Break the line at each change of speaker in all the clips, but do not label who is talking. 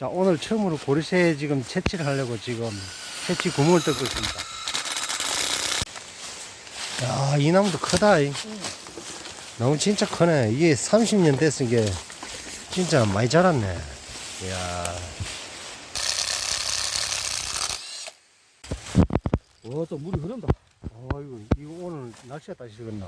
자, 오늘 처음으로 고리새에 지금 채취를 하려고 지금 채취 구멍을 뜯고 있습니다. 야, 이 나무도 크다. 이. 나무 진짜 크네. 이게 30년 됐은 게 진짜 많이 자랐네. 이야.
와, 또 물이 흐른다.
어이구, 이거 오늘 낚시가 따시겠나?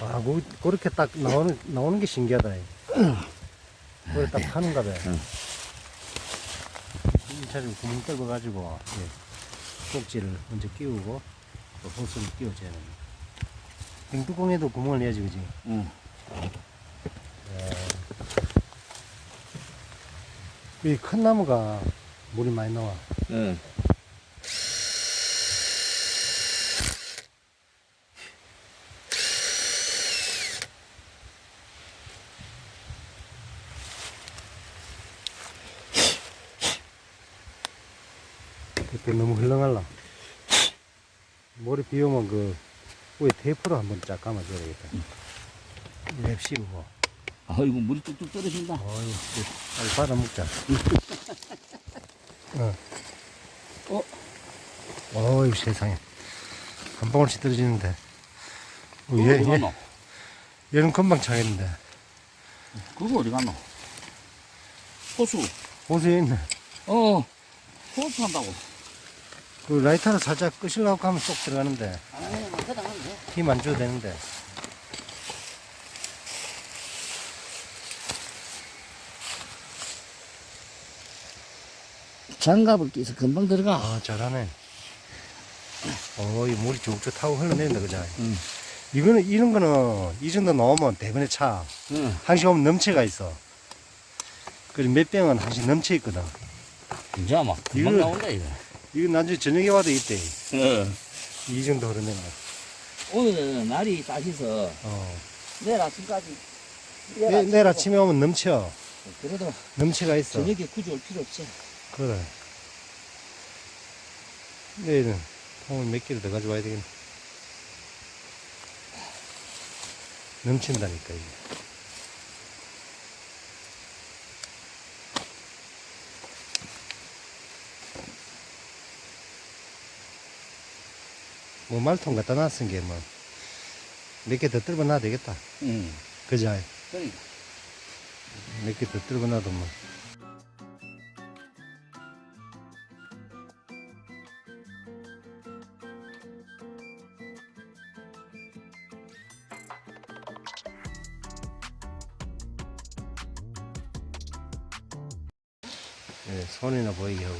아, 뭐, 그렇게 딱 나오는, 나오는 게 신기하다. 그걸 딱 파는가 봐. 이 차를 구멍 뚫어가지고, 예, 꼭지를 먼저 끼우고, 또 호스를 끼워줘야 됩니다. 빙뚜껑에도 구멍을 내야지, 그지?
응.
이 큰 나무가 물이 많이 나와.
응.
그때 너무 흘렁할라. 머리 비 오면 그, 위에 테이프로 한번 쫙 감아줘야 되겠다. 랩 씌우고.
아이고, 물이 뚝뚝 떨어진다.
어이, 빨리 받아 먹자. 어.
어?
어이, 세상에. 한 방울씩 떨어지는데. 어, 얘,
어디
얘,
갔노?
얘는 금방 차겠는데.
그거 어디 갔노? 호수.
호수에 있네.
어, 호수 한다고.
그 라이터를 살짝 끄시려고 하면 쏙 들어가는데. 힘 안 줘도 되는데.
장갑을 끼서 금방 들어가.
아, 잘하네. 어이, 물이 쭉쭉 타고 흘러내린다, 그죠?
응.
이거는, 이런 거는, 이 정도 나오면 대번에 차.
응.
한시 오면 넘치가 있어. 그리고 몇 병은 한시 넘쳐 있거든.
이제 막 금방
이거-
나온다, 이거.
이거 나중에 저녁에 와도 있대.
응.
이 정도 흐르내면.
오늘은 날이 따시서
어.
내일 아침까지.
내, 내일 아침에 오면 넘쳐.
그래도
넘치가 있어.
저녁에 굳이 올 필요 없어.
그래. 내일은 통을 몇 개를 더 가져와야 되겠네. 넘친다니까, 이게. 뭐 말통 갖다 놨은 게 뭐, 몇 개 더 뜰어 놔야 되겠다.
응.
그자?
그러니까.
몇 개 더 뜰어 놔도 뭐. 예, 손이나 보이게 하고.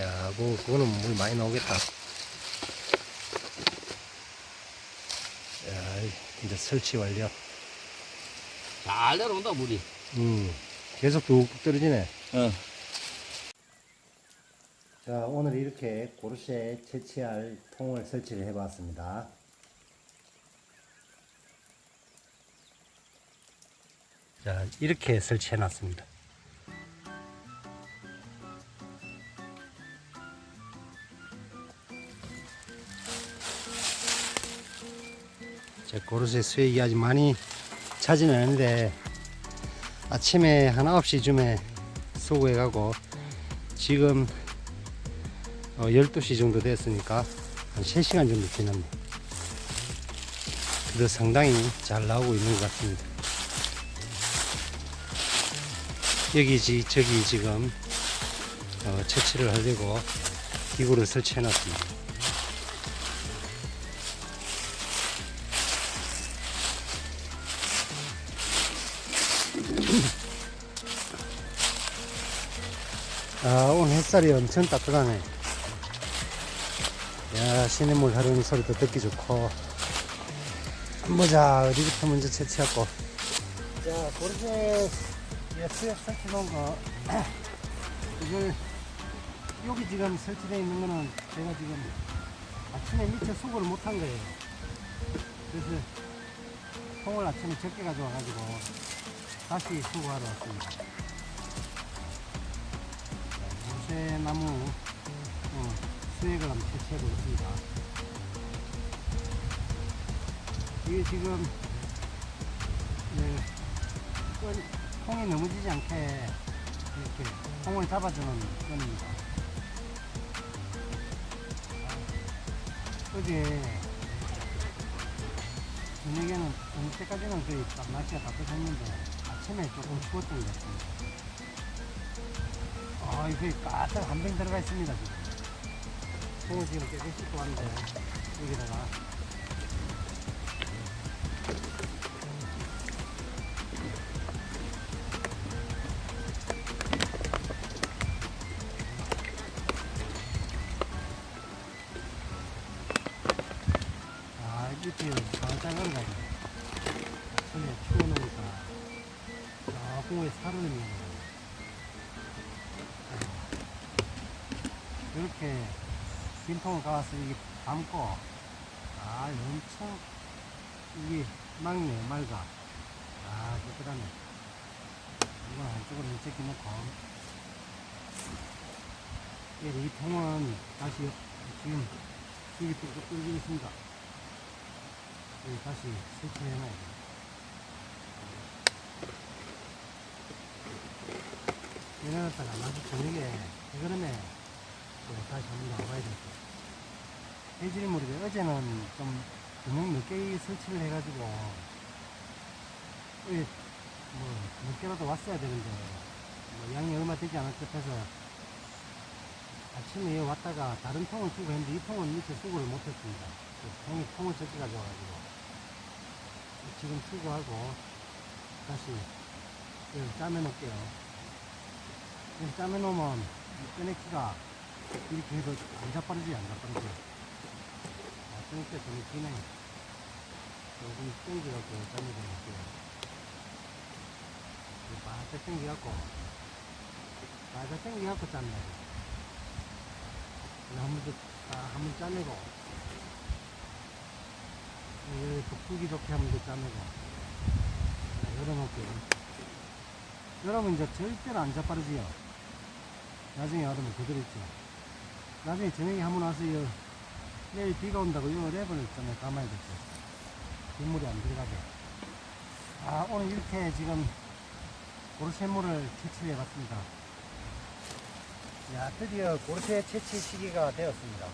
야, 그, 그거는 물 많이 나오겠다. 야, 이제 설치 완료.
잘 내려온다, 물이.
음, 계속 뚝뚝 떨어지네.
응.
자, 오늘 이렇게 고르쉐 채취할 통을 설치를 해봤습니다. 자, 이렇게 설치해 놨습니다. 고르쉐 수액이 아직 많이 차지는 않는데 아침에 한 9시쯤에 수고해 가고 지금 어, 12시 정도 됐으니까 한 3시간 정도 지났네. 그래도 상당히 잘 나오고 있는 것 같습니다. 여기, 지, 저기 지금 어, 채취를 하려고 기구를 설치해 놨습니다. 아, 오늘 햇살이 엄청 따뜻하네. 야, 시냇물 하루는 소리도 듣기 좋고. 보자, 어디부터 먼저 채취하고. 자, 고르게 수액 설치 놓은 거. 이걸, 여기 지금 설치되어 있는 거는 제가 지금 아침에 미처 수거를 못한 거예요. 그래서 통을 아침에 적게 가져와가지고 다시 수거하러 왔습니다. 요새 나무 어, 수액을 한번 채취해 보겠습니다. 이게 지금 네, 끈, 통이 넘어지지 않게 이렇게 통을 잡아주는 끈입니다. 어제 저녁에는 저녁 때까지는 거의 딱 날씨가 따뜻했는데 아침에 조금 추웠던 것 같습니다. 아, 이게 까딱 한병 들어가 있습니다, 지금. 통을 지금 깨끗이 씻고 왔는데, 여기다가. 아, 이렇게 걸어가야 돼. 손에 추워놓으니까. 조금 살을 있는 이렇게 빈통을 가서 이게 담고 아 엄청 이게 막네 맑아 아 깨끗하네 이건 한쪽으로 밀착해 놓고. 예, 이 통은 다시 지금 여기 또 뚫리고 있습니다. 여기 다시 설치해 놔야 돼 이래놨다가 나중에 저녁에 또 다시 한번 나와봐야 될 거예요. 해질물이 어제는 좀 저녁 늦게 설치를 해가지고 예, 뭐 늦게라도 왔어야 되는데 뭐 양이 얼마 되지 않을 것 같아서 아침에 왔다가 다른 통을 쓰고 했는데 이 통은 밑에 수고를 못했습니다. 그 통이 통을 적게 가져와가지고 지금 수고하고 다시 이걸 짜매 놓을게요. 이렇게 짜매 놓으면 이 꺼내기가 이렇게 해도 안 자빠르지 안 자빠르지? 아 그러니까 좀 기네 조금 땡겨갖고 짜매도 놓을게요 바짝 땡겨갖고 바짝 땡겨갖고 한번 더, 아, 한번 짜내고 여기 북두기 좋게 한번 더 짜내고. 자, 열어놓을게요. 여러분 이제 절대로 안 자빠르지요. 나중에 여름에 그대로 있죠 나중에 저녁에 한번 와서 요. 내일 비가 온다고 요 랩을 좀 감아야 되죠 빗물이 안 들어가게. 아 오늘 이렇게 지금 고르쇠물을 채취해 봤습니다. 야 드디어 고르쇠 채취 시기가 되었습니다.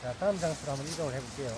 자 다음 장소로 한번 이동을 해 볼게요